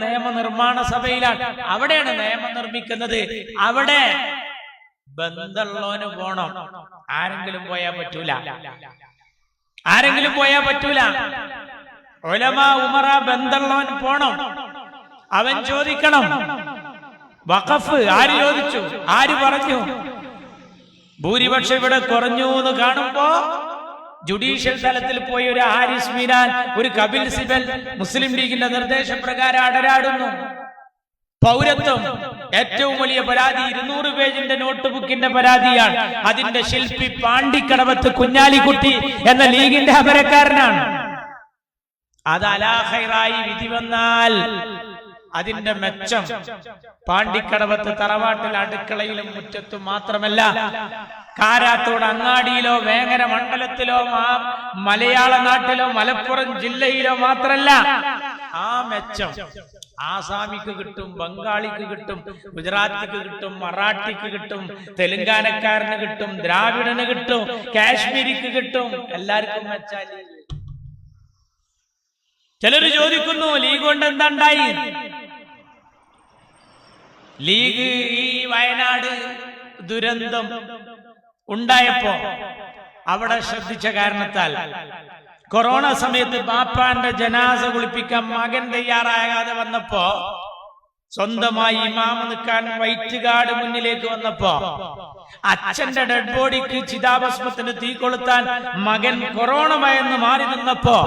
നിയമനിർമ്മാണ സഭയിലാണ്. അവിടെയാണ് നിയമം നിർമ്മിക്കുന്നത്. അവിടെ ബന്ധമുള്ളവന് പോണം. ആരെങ്കിലും പോയാ പറ്റൂല. ആരെങ്കിലും പോയാ പറ്റൂല. ഒലമ ഉമറ ബന്ധമുള്ളവൻ പോണം. അവൻ ചോദിക്കണം. വഖഫ് ആര് ചോദിച്ചു? ആര് പറഞ്ഞു? ഭൂരിപക്ഷം ഇവിടെ കുറഞ്ഞു എന്ന് കാണുമ്പോ ജുഡീഷ്യൽ തലത്തിൽ പോയി ഒരു ഹാരിസ് മീനാൻ ഒരു കപിൽ സിബൽ മുസ്ലിം ലീഗിന്റെ നിർദ്ദേശപ്രകാരം അടരാടുന്നു. പൗരത്വം ഏറ്റവും വലിയ പരാതി ഇരുന്നൂറ് പേജിന്റെ നോട്ട് ബുക്കിന്റെ പരാതിയാണ്. അതിന്റെ ശില്പി പാണ്ടിക്കടവത്ത് കുഞ്ഞാലിക്കുട്ടി എന്ന ലീഗിന്റെ അപരക്കാരനാണ്. അത് അലാഹൈറായി വിധി വന്നാൽ അതിന്റെ മെച്ചം പാണ്ടിക്കടവത്ത് തറവാട്ടിൽ അടുക്കളയിലും മുറ്റത്തും മാത്രമല്ല. കാരാത്തോട് അങ്ങാടിയിലോ വേങ്ങര മണ്ഡലത്തിലോ മലയാള നാട്ടിലോ മലപ്പുറം ജില്ലയിലോ മാത്രല്ല ആ മെച്ചം ആസാമിക്ക് കിട്ടും ബംഗാളിക്ക് കിട്ടും ഗുജറാത്തിക്ക് കിട്ടും മറാഠിക്ക് കിട്ടും തെലുങ്കാനക്കാരന് കിട്ടും ദ്രാവിഡന് കിട്ടും കാശ്മീരിക്ക് കിട്ടും. എല്ലാവർക്കും മെച്ചാൽ ചിലര് ചോദിക്കുന്നു ലീഗ് കൊണ്ട് എന്താ ഉണ്ടായി ലീഗ് ഈ വയനാട് ദുരന്തം ഉണ്ടായപ്പോ അവിടെ ശ്രദ്ധിച്ച കാരണത്താൽ കൊറോണ സമയത്ത് ബാപ്പാന്റെ ജനാസ കുളിപ്പിക്കാൻ മകൻ തയ്യാറാകാതെ വന്നപ്പോ സ്വന്തമായി ഇമാമ നിൽക്കാൻ വൈറ്റ് ഗാർഡ് മുന്നിലേക്ക് വന്നപ്പോ അച്ഛന്റെ ഡെഡ് ബോഡിക്ക് ചിതാഭസ്മത്തിന് തീ കൊളുത്താൻ മകൻ കൊറോണ മയന്ന് മാറി നിന്നപ്പോ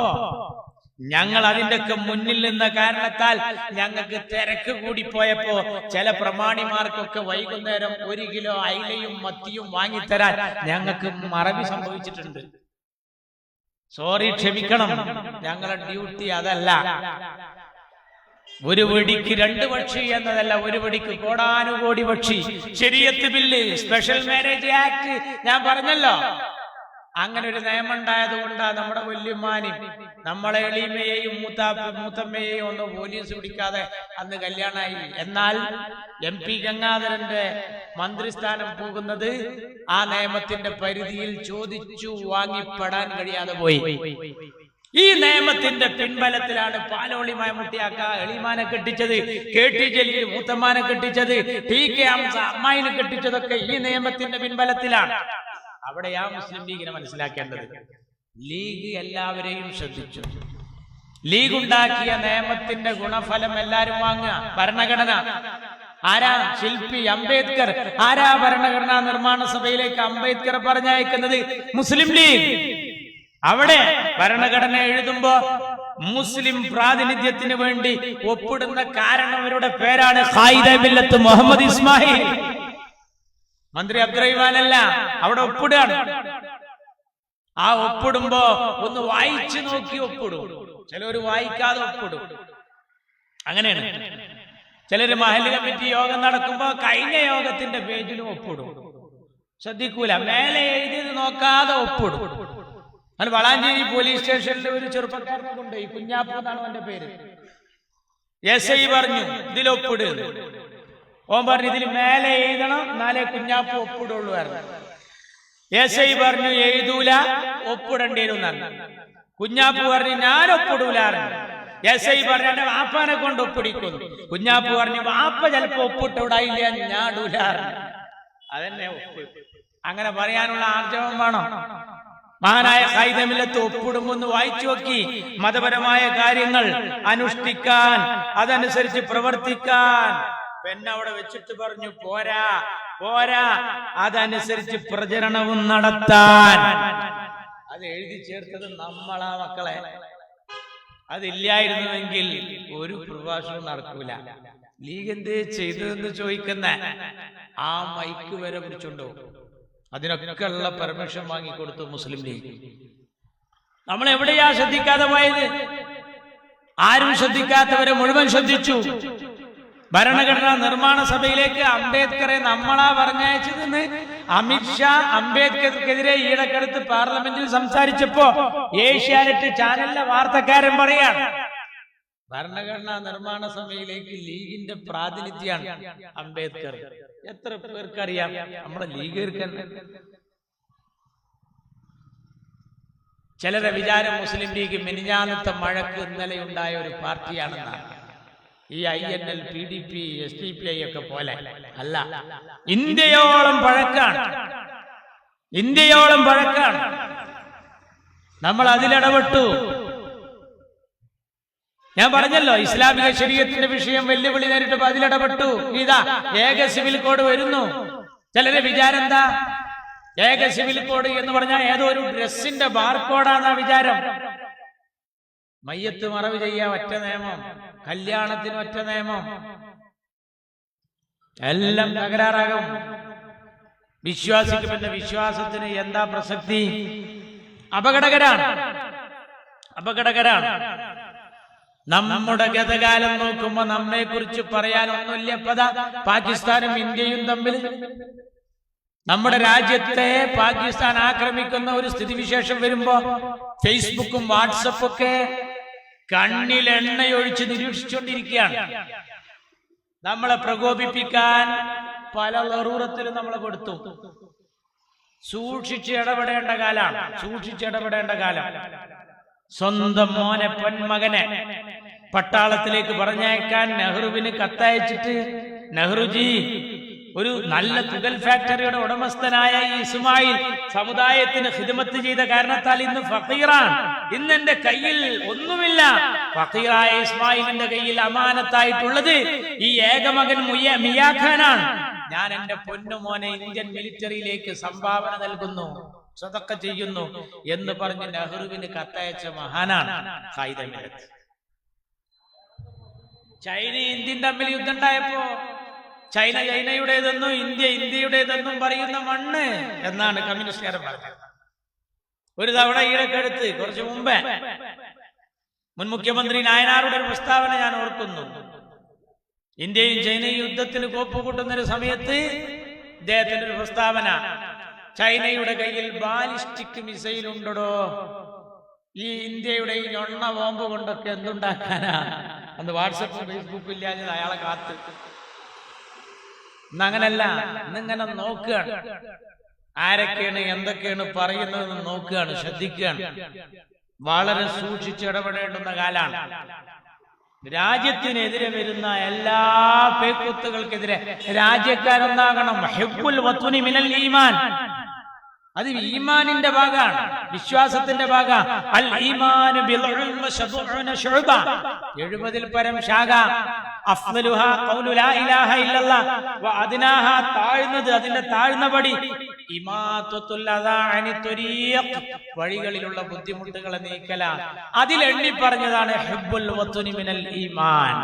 ഞങ്ങൾ അതിന്റെയൊക്കെ മുന്നിൽ നിന്ന കാരണത്താൽ ഞങ്ങൾക്ക് തിരക്ക് കൂടി പോയപ്പോ ചില പ്രമാണിമാർക്കൊക്കെ വൈകുന്നേരം ഒരു കിലോ അയിലയും മത്തിയും വാങ്ങിത്തരാൻ ഞങ്ങൾക്ക് മറവി സംഭവിച്ചിട്ടുണ്ട്. സോറി ക്ഷമിക്കണം. ഞങ്ങളുടെ ഡ്യൂട്ടി അതല്ല. ഒരു വെടിക്ക് രണ്ട് പക്ഷി എന്നതല്ല ഒരു വെടിക്ക് കോടാനുകോടി പക്ഷി. ശരിയത്ത് ബില്ല് സ്പെഷ്യൽ മാരേജ് ആക്ട് ഞാൻ പറഞ്ഞല്ലോ. അങ്ങനെ ഒരു നിയമം ഉണ്ടായത് കൊണ്ടാണ് നമ്മുടെ വല്യമ്മാനും നമ്മളെ എളിമയെയും മൂത്താപ്പ മൂത്തമ്മയെയും ഒന്ന് പോലീസ് പിടിക്കാതെ അന്ന് കല്യാണമായി എന്നാൽ എം പി ഗംഗാധരന്റെ മന്ത്രിസ്ഥാനം പോകുന്നത് ആ നിയമത്തിന്റെ പരിധിയിൽ ചോദിച്ചു വാങ്ങിപ്പെടാൻ കഴിയാതെ പോയി. ഈ നിയമത്തിന്റെ പിൻബലത്തിലാണ് പാലോളി മയമുട്ടിയാക്ക എളിമാനെ കെട്ടിച്ചത് കെ ടി ജലീൽ മൂത്തമ്മാനെ കെട്ടിച്ചത് ടി കെ അംസ അമ്മായിനെ കെട്ടിച്ചതൊക്കെ ഈ നിയമത്തിന്റെ പിൻബലത്തിലാണ്. അവിടെ ആ മുസ്ലിം ലീഗിനെ മനസ്സിലാക്കേണ്ടത്. ലീഗ് എല്ലാവരെയും ശ്രദ്ധിച്ചു. ലീഗ് ഉണ്ടാക്കിയ നിയമത്തിന്റെ ഗുണഫലം എല്ലാരും വാങ്ങുക. ഭരണഘടന. ആരാ? ശില്പി അംബേദ്കർ. ആരാ ഭരണഘടനാ നിർമ്മാണ സഭയിലേക്ക് അംബേദ്കർ പറഞ്ഞയക്കുന്നത്? മുസ്ലിം ലീഗ്. അവിടെ ഭരണഘടന എഴുതുമ്പോ മുസ്ലിം പ്രാതിനിധ്യത്തിന് വേണ്ടി ഒപ്പിടുന്ന കാരണവരുടെ പേരാണ് ഖായിദ മില്ലത്ത് മുഹമ്മദ് ഇസ്മായിൽ. മന്ത്രി അബ്ദുറഹിമാൻ അല്ല അവിടെ ഒപ്പിടുകയാണ്. ആ ഒപ്പിടുമ്പോ ഒന്ന് വായിച്ചു നോക്കി ഒപ്പിടും. ചിലര് വായിക്കാതെ ഒപ്പിടും. അങ്ങനെയാണ്. ചിലര് മഹൽ കമ്മിറ്റി യോഗം നടക്കുമ്പോ കഴിഞ്ഞ യോഗത്തിന്റെ പേജിലും ഒപ്പിടും. ശ്രദ്ധിക്കൂല. മേലെ എഴുതിയത് നോക്കാതെ ഒപ്പിടും. അത് വളാഞ്ചേരി പോലീസ് സ്റ്റേഷനിൽ ഒരു ചെറുപ്പക്കാരനെ ഈ കുഞ്ഞാപ്പു അവന്റെ പേര്. എസ് ഐ പറഞ്ഞു ഇതിൽ ഒപ്പിട്. ഓൻ പറഞ്ഞു ഇതിൽ മേലെ എഴുതണം എന്നാലേ കുഞ്ഞാപ്പു ഒപ്പിടുള്ളൂ പറഞ്ഞു. ഐ പറഞ്ഞു എഴുതൂല ഒപ്പിടേണ്ടി വരും എന്നാണ് കുഞ്ഞാപ്പു പറഞ്ഞു ഞാൻ ഒപ്പിടൂല എസ് ഐ പറഞ്ഞു വാപ്പാനെ കൊണ്ട് ഒപ്പിടിക്കുന്നു. കുഞ്ഞാപ്പു പറഞ്ഞു വാപ്പ ചിലപ്പോ ഒപ്പിട്ടൂടായില്ല ഞാൻ അതന്നെ അങ്ങനെ പറയാനുള്ള ആർജവം വേണം. മഹാനായ സൈതമില്ലത്ത് ഒപ്പിടുമെന്ന് വായിച്ചു നോക്കി. മതപരമായ കാര്യങ്ങൾ അനുഷ്ഠിക്കാൻ അതനുസരിച്ച് പ്രവർത്തിക്കാൻ. പെണ്ണവിടെ വെച്ചിട്ട് പറഞ്ഞു പോരാ പോരാ. അതനുസരിച്ച് പ്രചരണവും നടത്താൻ. അത് എഴുതി ചേർത്തത് നമ്മളാ മക്കളെ. അതില്ലായിരുന്നുവെങ്കിൽ ഒരു പ്രഭാഷണം നടക്കൂല. ലീഗ് എന്തേ ചെയ്തതെന്ന് ചോദിക്കുന്ന ആ മൈക്ക് വരെ പിടിച്ചുണ്ടോ. അതിനൊക്കെ ഉള്ള പെർമിഷൻ വാങ്ങിക്കൊടുത്തു മുസ്ലിം ലീഗ്. നമ്മൾ എവിടെയാ ശ്രദ്ധിക്കാതെ പോയത്? ആരും ശ്രദ്ധിക്കാത്തവരെ മുഴുവൻ ശ്രദ്ധിച്ചു. ഭരണഘടനാ നിർമ്മാണ സഭയിലേക്ക് അംബേദ്കറെ നമ്മളാ പറഞ്ഞയച്ചതെന്ന് അമിത്ഷാ അംബേദ്കർക്കെതിരെ ഈടക്കടുത്ത് പാർലമെന്റിൽ സംസാരിച്ചപ്പോ ഏഷ്യാനെറ്റ് ചാനലിലെ വാർത്തക്കാരൻ പറയാണ് ഭരണഘടനാ നിർമ്മാണ സഭയിലേക്ക് ലീഗിന്റെ പ്രാതിനിധ്യമാണ് അംബേദ്കർ. എത്ര പേർക്കറിയാം? നമ്മുടെ ലീഗുകാർക്ക് ചിലരെ വിചാരം മുസ്ലിം ലീഗ് മിനിഞ്ഞാനത്തെ മഴക്ക് ഇന്നലെ ഉണ്ടായ ഒരു പാർട്ടിയാണെന്നാണ്. ഈ I N L P D P S D P I ഒക്കെ പോലെ. അല്ല ഇന്ത്യയോളം പഴക്കാണ്. ഇന്ത്യയോളം പഴക്കാണ്. നമ്മൾ അതിലിടപെട്ടു. ഞാൻ പറഞ്ഞല്ലോ ഇസ്ലാമിക ശരീരത്തിന്റെ വിഷയം വെല്ലുവിളി നേരിട്ടപ്പോ അതിലിടപെട്ടു. ഇതാ ഏക സിവിൽ കോഡ് വരുന്നു. ചിലരെ വിചാരം എന്താ? ഏക സിവിൽ കോഡ് എന്ന് പറഞ്ഞാൽ ഏതോ ഒരു ഡ്രസ്സിന്റെ ബാർകോഡാന്നാ വിചാരം. മയ്യത്ത് മറവ് ചെയ്യാൻ ഒറ്റ നിയമം. കല്യാണത്തിന് ഒറ്റ നിയമം. എല്ലാം തകരാറാകും. വിശ്വാസിക്കുമെന്ന വിശ്വാസത്തിന് എന്താ പ്രസക്തി? അപകടകരാണ്. അപകടകരാണ്. നമ്മുടെ ഗതകാലം നോക്കുമ്പോ നമ്മെ കുറിച്ച് പറയാനൊന്നുമില്ല പത പാകിസ്ഥാനും ഇന്ത്യയും തമ്മിൽ നമ്മുടെ രാജ്യത്തെ പാകിസ്ഥാൻ ആക്രമിക്കുന്ന ഒരു സ്ഥിതിവിശേഷം വരുമ്പോ ഫേസ്ബുക്കും വാട്സപ്പും ഒക്കെ കണ്ണിൽ എണ്ണയൊഴിച്ച് നിരീക്ഷിച്ചുകൊണ്ടിരിക്കുകയാണ്. നമ്മളെ പ്രകോപിപ്പിക്കാൻ പല ലറൂറത്തിലും നമ്മളെ കൊടുത്തു. സൂക്ഷിച്ച് ഇടപെടേണ്ട കാലാണ് സൂക്ഷിച്ച് ഇടപെടേണ്ട കാലം. സ്വന്തം മോനെ പൊന്മകനെ പട്ടാളത്തിലേക്ക് പറഞ്ഞയക്കാൻ നെഹ്റുവിന് കത്തയച്ചിട്ട് നെഹ്റുജി ഒരു നല്ല തുകൽ ഫാക്ടറിയുടെ ഉടമസ്ഥനായ ഈ ഇസ്മായിൽ സമുദായത്തിന് ഹിദമത്ത് ചെയ്ത കാരണത്താൽ ഇന്ന് ഫക്കീറാണ്. ഇന്ന് എന്റെ കയ്യിൽ ഒന്നുമില്ല. ഫക്കീറായ ഇസ്മായിലിന്റെ കയ്യിൽ അമാനത്തായിട്ടുള്ളത് ഈ ഏകമകൻ മിയാഖാനാണ്. ഞാൻ എന്റെ പൊന്നുമോനെ ഇന്ത്യൻ മിലിറ്ററിയിലേക്ക് സംഭാവന നൽകുന്നു. സ്വതൊക്കെ ചെയ്യുന്നു എന്ന് പറഞ്ഞ് നെഹ്റുവിന് കത്തയച്ച മഹാനാണ്. ഖായിദമിരത്ത് ചൈന ഇന്ത്യൻ തമ്മിൽ യുദ്ധം ഉണ്ടായപ്പോ ചൈന ചൈനയുടേതെന്നും ഇന്ത്യ ഇന്ത്യയുടേതെന്നും പറയുന്ന മണ്ണ് എന്നാണ് കമ്മ്യൂണിസ്റ്റുകാരൻ പറഞ്ഞത്. ഒരു തവണ ഈടക്കെടുത്ത് കുറച്ചു മുമ്പേ മുൻ മുഖ്യമന്ത്രി നായനാറുടെ ഒരു പ്രസ്താവന ഞാൻ ഓർക്കുന്നു. ഇന്ത്യയും ചൈനയും യുദ്ധത്തിന് കോപ്പ് കൂട്ടുന്ന ഒരു സമയത്ത് ഇദ്ദേഹത്തിന്റെ ഒരു പ്രസ്താവന ചൈനയുടെ കയ്യിൽ ബാലിസ്റ്റിക് മിസൈൽ ഉണ്ടോ ഈ ഇന്ത്യയുടെ ഈ ഞൊണ്ണ ബോംബ് കൊണ്ടൊക്കെ എന്തുണ്ടാക്കാനാ? അന്ന് വാട്സപ്പ് ഫേസ്ബുക്ക് ഇല്ലാഞ്ഞത് അയാളെ കാത്ത്. അങ്ങനല്ല. ഇന്നിങ്ങനെ നോക്കുകയാണ്. ആരൊക്കെയാണ് എന്തൊക്കെയാണ് പറയുന്നതെന്ന് നോക്കുകയാണ് ശ്രദ്ധിക്കുകയാണ്. വളരെ സൂക്ഷിച്ച് ഇടപെടേണ്ടുന്ന കാലാണ്. രാജ്യത്തിനെതിരെ വരുന്ന എല്ലാ പേക്കുത്തുകൾക്കെതിരെ രാജ്യക്കാരൊന്നാകണം ഹെബുൽ വത്തുനി മിനൽ ഈമാൻ. അത് ഈമാനിന്റെ ഭാഗമാണ്. വിശ്വാസത്തിന്റെ ഭാഗം അൽ എഴുപതിൽ പരം ശാഖ. താഴ്ന്നത് അതിന്റെ താഴ്ന്ന വഴികളിലുള്ള ബുദ്ധിമുട്ടുകളെ നീക്കല. അതിൽ എണ്ണി പറഞ്ഞതാണ് ഈമാൻ.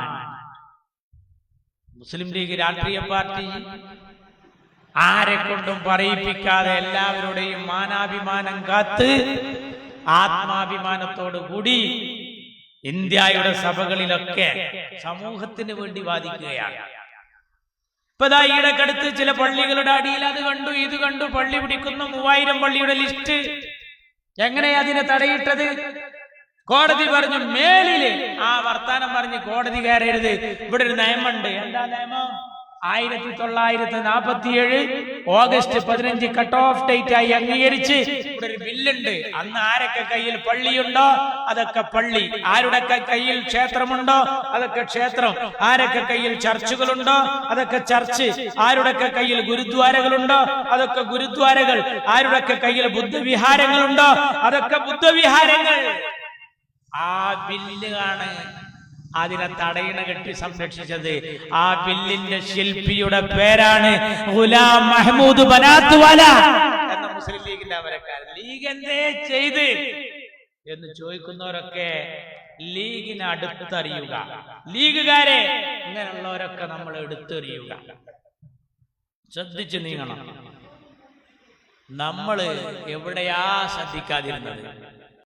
മുസ്ലിം ലീഗ് രാഷ്ട്രീയ പാർട്ടി ആരെ കൊണ്ടും പറയിപ്പിക്കാതെ എല്ലാവരുടെയും മാനാഭിമാനം കാത്ത് ആത്മാഭിമാനത്തോടു കൂടി ഇന്ത്യയുടെ സഭകളിലൊക്കെ സമൂഹത്തിന് വേണ്ടി വാദിക്കുകയാണ്. ഇപ്പൊ ഇതാ ഈടക്കടുത്ത് ചില പള്ളികളുടെ അടിയിൽ അത് കണ്ടു ഇത് കണ്ടു പള്ളി പിടിക്കുന്നു മൂവായിരം പള്ളിയുടെ ലിസ്റ്റ്. എങ്ങനെയാ അതിനെ തടയിട്ടത്? കോടതി പറഞ്ഞു മേലിൽ. ആ വർത്താനം പറഞ്ഞ് കോടതി കയറരുത് ഇവിടെ ഒരു നിയമമുണ്ട്. എന്താ നിയമം? ആയിരത്തി തൊള്ളായിരത്തി നാൽപ്പത്തിയേഴ് ഓഗസ്റ്റ് പതിനഞ്ച് കട്ട് ഓഫ് ഡേറ്റ് ആയി അംഗീകരിച്ച് ഒരു ബില്ലുണ്ട്. അന്ന് ആരൊക്കെ കയ്യിൽ പള്ളിയുണ്ടോ? അതൊക്കെ പള്ളി. ആരുടെയൊക്കെ കയ്യിൽ ക്ഷേത്രമുണ്ടോ? അതൊക്കെ ക്ഷേത്രം. ആരൊക്കെ കയ്യിൽ ചർച്ചുകളുണ്ടോ? അതൊക്കെ ചർച്ച്. ആരുടെയൊക്കെ കയ്യിൽ ഗുരുദ്വാരകളുണ്ടോ? അതൊക്കെ ഗുരുദ്വാരകൾ. ആരുടെയൊക്കെ കയ്യിൽ ബുദ്ധവിഹാരങ്ങളുണ്ടോ? അതൊക്കെ ബുദ്ധവിഹാരങ്ങൾ. ആ ബില്ലാണ് അതിനെ തടയിണ കെട്ടി സംരക്ഷിച്ചത്. ആ ബില്ലിന്റെ ശില്പിയുടെ പേരാണ് ഗുലാം മഹ്മൂദ് ബനാത്വാല എന്ന മുസ്ലിം ലീഗിന്റെ അവരക്കാരൻ ലീഗ് എന്തേ ചെയ്ത്? എന്ന് ചോദിക്കുന്നവരൊക്കെ ലീഗിനെ അടുത്തറിയുക. ലീഗുകാരെ ഇങ്ങനെയുള്ളവരൊക്കെ നമ്മൾ എടുത്തെറിയുക. ശ്രദ്ധിച്ചു നീങ്ങണം. നമ്മൾ എവിടെയാ ശ്രദ്ധിക്കാതിരുന്നത്?